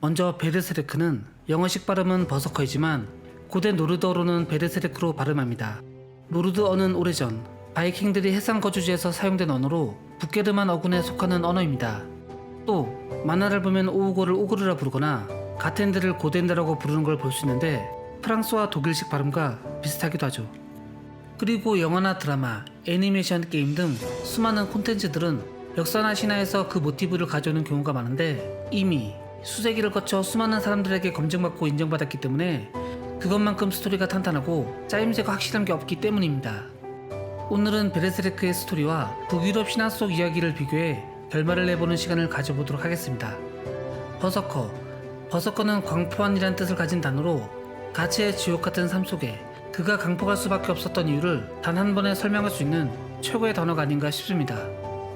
먼저 베르세르크는 영어식 발음은 버서커이지만 고대 노르드어로는 베르세르크로 발음합니다. 노르드어는 오래전 바이킹들이 해상 거주지에서 사용된 언어로 북게르만 어군에 속하는 언어입니다. 또 만화를 보면 오우고를 오그르라 부르거나 가텐드를 고덴드라고 부르는 걸 볼 수 있는데 프랑스와 독일식 발음과 비슷하기도 하죠. 그리고 영화나 드라마, 애니메이션, 게임 등 수많은 콘텐츠들은 역사나 신화에서 그 모티브를 가져오는 경우가 많은데 이미 수세기를 거쳐 수많은 사람들에게 검증받고 인정받았기 때문에 그것만큼 스토리가 탄탄하고 짜임새가 확실한 게 없기 때문입니다. 오늘은 베르세르크의 스토리와 북유럽 신화 속 이야기를 비교해 결말을 내보는 시간을 가져보도록 하겠습니다. 버서커 버서커는 광포한이란 뜻을 가진 단어로 가치의 지옥 같은 삶 속에 그가 강포갈 수밖에 없었던 이유를 단 한 번에 설명할 수 있는 최고의 단어가 아닌가 싶습니다.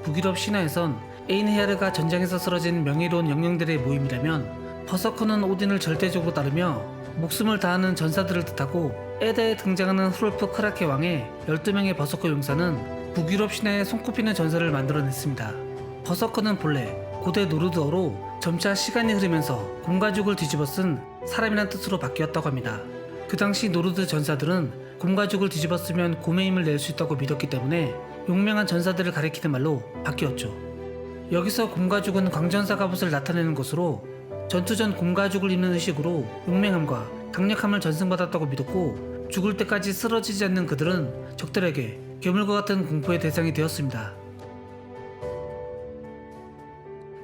북유럽 신화에선 에인헤아르가 전장에서 쓰러진 명예로운 영령들의 모임이라면 버서커는 오딘을 절대적으로 따르며 목숨을 다하는 전사들을 뜻하고 에드에 등장하는 후르프 크라케 왕의 12명의 버서커 용사는 북유럽 신화에 손꼽히는 전설을 만들어냈습니다. 버서커는 본래 고대 노르드어로 점차 시간이 흐르면서 곰가죽을 뒤집어 쓴 사람이란 뜻으로 바뀌었다고 합니다. 그 당시 노르드 전사들은 곰가죽을 뒤집어 쓰면 곰의 힘을 낼 수 있다고 믿었기 때문에 용맹한 전사들을 가리키는 말로 바뀌었죠. 여기서 곰가죽은 광전사 갑옷을 나타내는 것으로 전투 전 곰가죽을 입는 의식으로 용맹함과 강력함을 전승받았다고 믿었고 죽을 때까지 쓰러지지 않는 그들은 적들에게 괴물과 같은 공포의 대상이 되었습니다.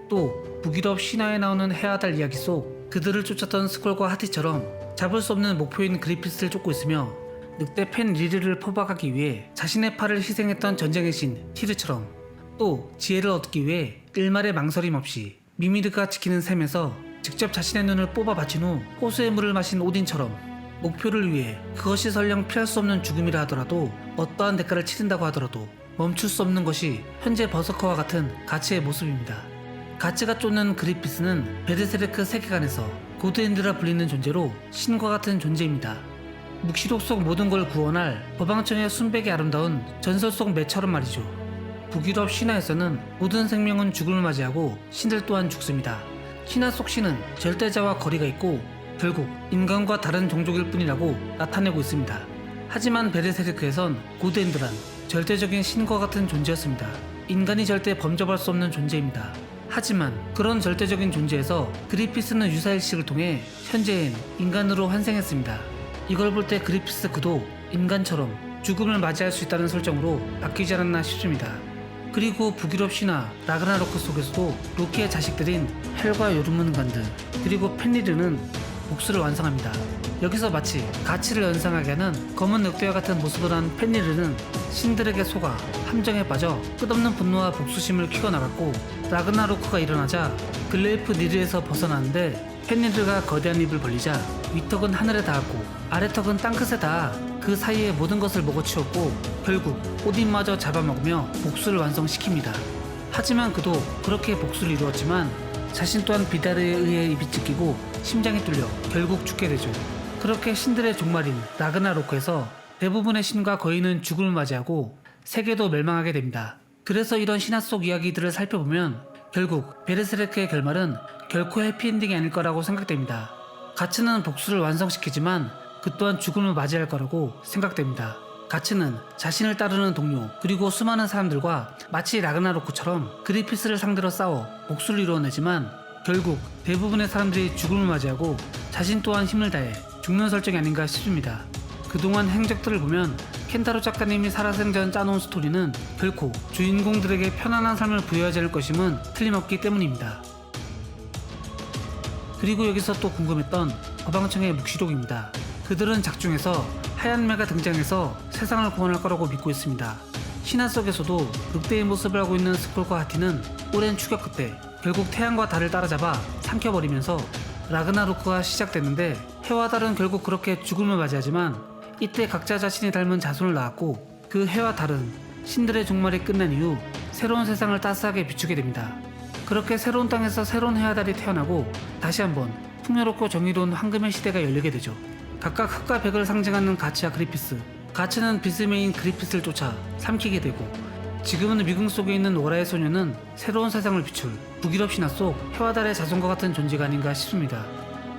또 북유럽 신화에 나오는 해아달 이야기 속 그들을 쫓았던 스콜과 하티처럼 잡을 수 없는 목표인 그리피스를 쫓고 있으며 늑대 펜 리르를 포박하기 위해 자신의 팔을 희생했던 전쟁의 신 티르처럼 또 지혜를 얻기 위해 일말의 망설임 없이 미미르가 지키는 셈에서 직접 자신의 눈을 뽑아 바친 후 호수의 물을 마신 오딘처럼 목표를 위해 그것이 설령 피할 수 없는 죽음이라 하더라도 어떠한 대가를 치른다고 하더라도 멈출 수 없는 것이 현재 버서커와 같은 가치의 모습입니다. 가치가 쫓는 그리피스는 베르세르크 세계관에서 고드엔드라 불리는 존재로 신과 같은 존재입니다. 묵시록 속 모든 걸 구원할 법왕청의 순백이 아름다운 전설 속 매처럼 말이죠. 북유럽 신화에서는 모든 생명은 죽음을 맞이하고 신들 또한 죽습니다. 신화 속 신은 절대자와 거리가 있고 결국 인간과 다른 종족일 뿐이라고 나타내고 있습니다. 하지만 베르세르크에선 고드엔드란 절대적인 신과 같은 존재였습니다. 인간이 절대 범접할 수 없는 존재입니다. 하지만 그런 절대적인 존재에서 그리피스는 유사일식을 통해 현재엔 인간으로 환생했습니다. 이걸 볼 때 그리피스 그도 인간처럼 죽음을 맞이할 수 있다는 설정으로 바뀌지 않았나 싶습니다. 그리고 북유럽 신화 라그나로크 속에서도 로키의 자식들인 헬과 요르문간드 그리고 펜리르는 복수를 완성합니다. 여기서 마치 가치를 연상하게 하는 검은 늑대와 같은 모습을 한 펜리르는 신들에게 속아 함정에 빠져 끝없는 분노와 복수심을 키워나갔고 라그나로크가 일어나자 글레이프 니르에서 벗어나는데 펜리르가 거대한 입을 벌리자 위턱은 하늘에 닿았고 아래턱은 땅끝에 닿아 그 사이의 모든 것을 먹어치웠고 결국 오딘마저 잡아먹으며 복수를 완성시킵니다. 하지만 그도 그렇게 복수를 이루었지만 자신 또한 비다르에 의해 입이 찢기고 심장이 뚫려 결국 죽게 되죠. 그렇게 신들의 종말인 라그나로크에서 대부분의 신과 거인은 죽음을 맞이하고 세계도 멸망하게 됩니다. 그래서 이런 신화 속 이야기들을 살펴보면 결국 베르세르크의 결말은 결코 해피엔딩이 아닐 거라고 생각됩니다. 가츠는 복수를 완성시키지만 그 또한 죽음을 맞이할 거라고 생각됩니다. 가츠는 자신을 따르는 동료 그리고 수많은 사람들과 마치 라그나로크처럼 그리피스를 상대로 싸워 복수를 이루어내지만 결국 대부분의 사람들이 죽음을 맞이하고 자신 또한 힘을 다해 죽는 설정이 아닌가 싶습니다. 그동안 행적들을 보면 켄타로 작가님이 살아생전 짜놓은 스토리는 결코 주인공들에게 편안한 삶을 부여하지 않을 것임은 틀림없기 때문입니다. 그리고 여기서 또 궁금했던 법왕청의 묵시록입니다. 그들은 작중에서 하얀 매가 등장해서 세상을 구원할 거라고 믿고 있습니다. 신화 속에서도 늑대의 모습을 하고 있는 스콜과 하티는 오랜 추격 끝에 결국 태양과 달을 따라잡아 삼켜버리면서 라그나로크가 시작됐는데 해와 달은 결국 그렇게 죽음을 맞이하지만 이때 각자 자신이 닮은 자손을 낳았고 그 해와 달은 신들의 종말이 끝난 이후 새로운 세상을 따스하게 비추게 됩니다. 그렇게 새로운 땅에서 새로운 해와 달이 태어나고 다시 한번 풍요롭고 정의로운 황금의 시대가 열리게 되죠. 각각 흑과 백을 상징하는 가치와 그리피스 가치는 비스메인 그리피스를 쫓아 삼키게 되고 지금은 미궁 속에 있는 오라의 소녀는 새로운 세상을 비출 북유럽 신화 속 해와 달의 자손과 같은 존재가 아닌가 싶습니다.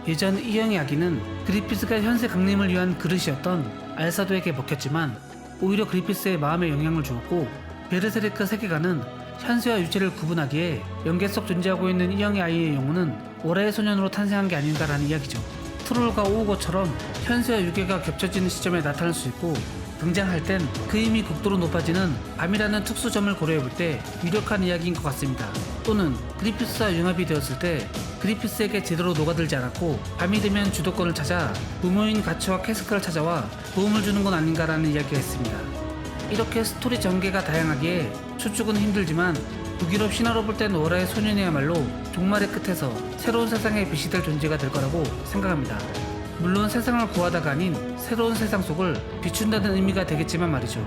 예전 이영의 아기는 그리피스가 현세 강림을 위한 그릇이었던 알사도에게 먹혔지만 오히려 그리피스의 마음에 영향을 주었고 베르세르크 세계관은 현세와 유체를 구분하기에 연계 속 존재하고 있는 이영의 아이의 영혼은 오라의 소년으로 탄생한 게 아닌가라는 이야기죠. 트롤과 오우거처럼 현세와 유괴가 겹쳐지는 시점에 나타날 수 있고 등장할 땐 그 힘이 극도로 높아지는 밤이라는 특수점을 고려해 볼 때 유력한 이야기인 것 같습니다. 또는 그리피스와 융합이 되었을 때 그리피스에게 제대로 녹아들지 않았고 밤이 되면 주도권을 찾아 부모인 가츠와 캐스크를 찾아와 도움을 주는 건 아닌가라는 이야기가 있습니다. 이렇게 스토리 전개가 다양하기에 추측은 힘들지만 북유럽 신화로 볼 땐 오라의 소년이야말로 종말의 끝에서 새로운 세상의 빛이 될 존재가 될 거라고 생각합니다. 물론 세상을 구하다가 아닌 새로운 세상 속을 비춘다는 의미가 되겠지만 말이죠.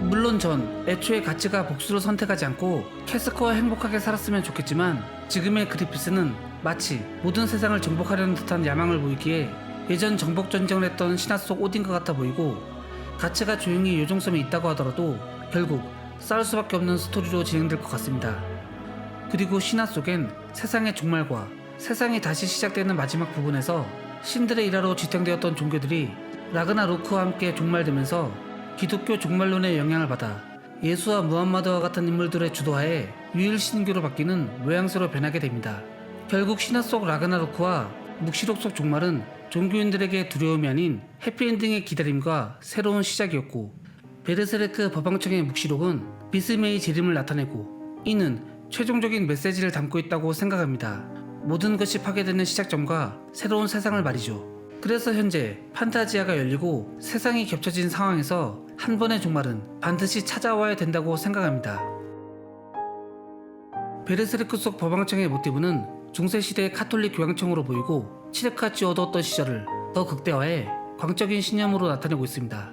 물론 전 애초에 가치가 복수를 선택하지 않고 캐스커와 행복하게 살았으면 좋겠지만 지금의 그리피스는 마치 모든 세상을 정복하려는 듯한 야망을 보이기에 예전 정복 전쟁을 했던 신화 속 오딘과 같아 보이고 가치가 조용히 요정성이 있다고 하더라도 결국 싸울 수밖에 없는 스토리로 진행될 것 같습니다. 그리고 신화 속엔 세상의 종말과 세상이 다시 시작되는 마지막 부분에서 신들의 일하로 지탱되었던 종교들이 라그나 로크와 함께 종말되면서 기독교 종말론의 영향을 받아 예수와 무함마드와 같은 인물들의 주도하에 유일 신교로 바뀌는 외양새로 변하게 됩니다. 결국 신화 속 라그나로크와 묵시록 속 종말은 종교인들에게 두려움이 아닌 해피엔딩의 기다림과 새로운 시작이었고 베르세르크 법왕청의 묵시록은 비스메의 재림을 나타내고 이는 최종적인 메시지를 담고 있다고 생각합니다. 모든 것이 파괴되는 시작점과 새로운 세상을 말이죠. 그래서 현재 판타지아가 열리고 세상이 겹쳐진 상황에서 한 번의 종말은 반드시 찾아와야 된다고 생각합니다. 베르세르크 속 법왕청의 모티브는 중세시대의 카톨릭 교황청으로 보이고 치레카치 얻었던 시절을 더 극대화해 광적인 신념으로 나타내고 있습니다.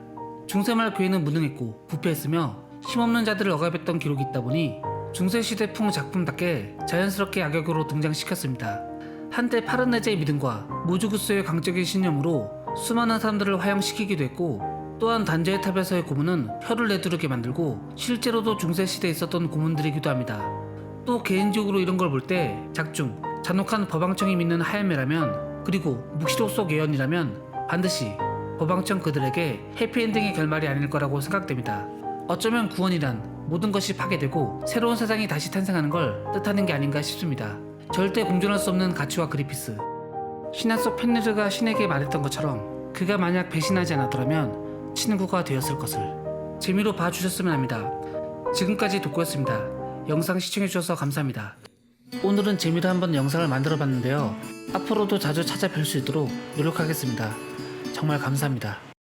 중세말 교회는 무능했고 부패했으며 힘없는 자들을 억압했던 기록이 있다 보니 중세시대풍 작품답게 자연스럽게 악역으로 등장시켰습니다. 한때 파르네제의 믿음과 모주구스의 강적인 신념으로 수많은 사람들을 화형시키기도 했고 또한 단저의 탑에서의 고문은 혀를 내두르게 만들고 실제로도 중세시대에 있었던 고문들이기도 합니다. 또 개인적으로 이런 걸 볼 때 작중 잔혹한 법왕청이 믿는 하야메라면 그리고 묵시록 속 예언이라면 반드시 법왕청 그들에게 해피엔딩의 결말이 아닐 거라고 생각됩니다. 어쩌면 구원이란 모든 것이 파괴되고 새로운 세상이 다시 탄생하는 걸 뜻하는 게 아닌가 싶습니다. 절대 공존할 수 없는 가치와 그리피스. 신화 속 펜르르가 신에게 말했던 것처럼 그가 만약 배신하지 않았더라면 친구가 되었을 것을. 재미로 봐주셨으면 합니다. 지금까지 독고였습니다. 영상 시청해주셔서 감사합니다. 오늘은 재미로 한번 영상을 만들어 봤는데요. 앞으로도 자주 찾아뵐 수 있도록 노력하겠습니다. 정말 감사합니다.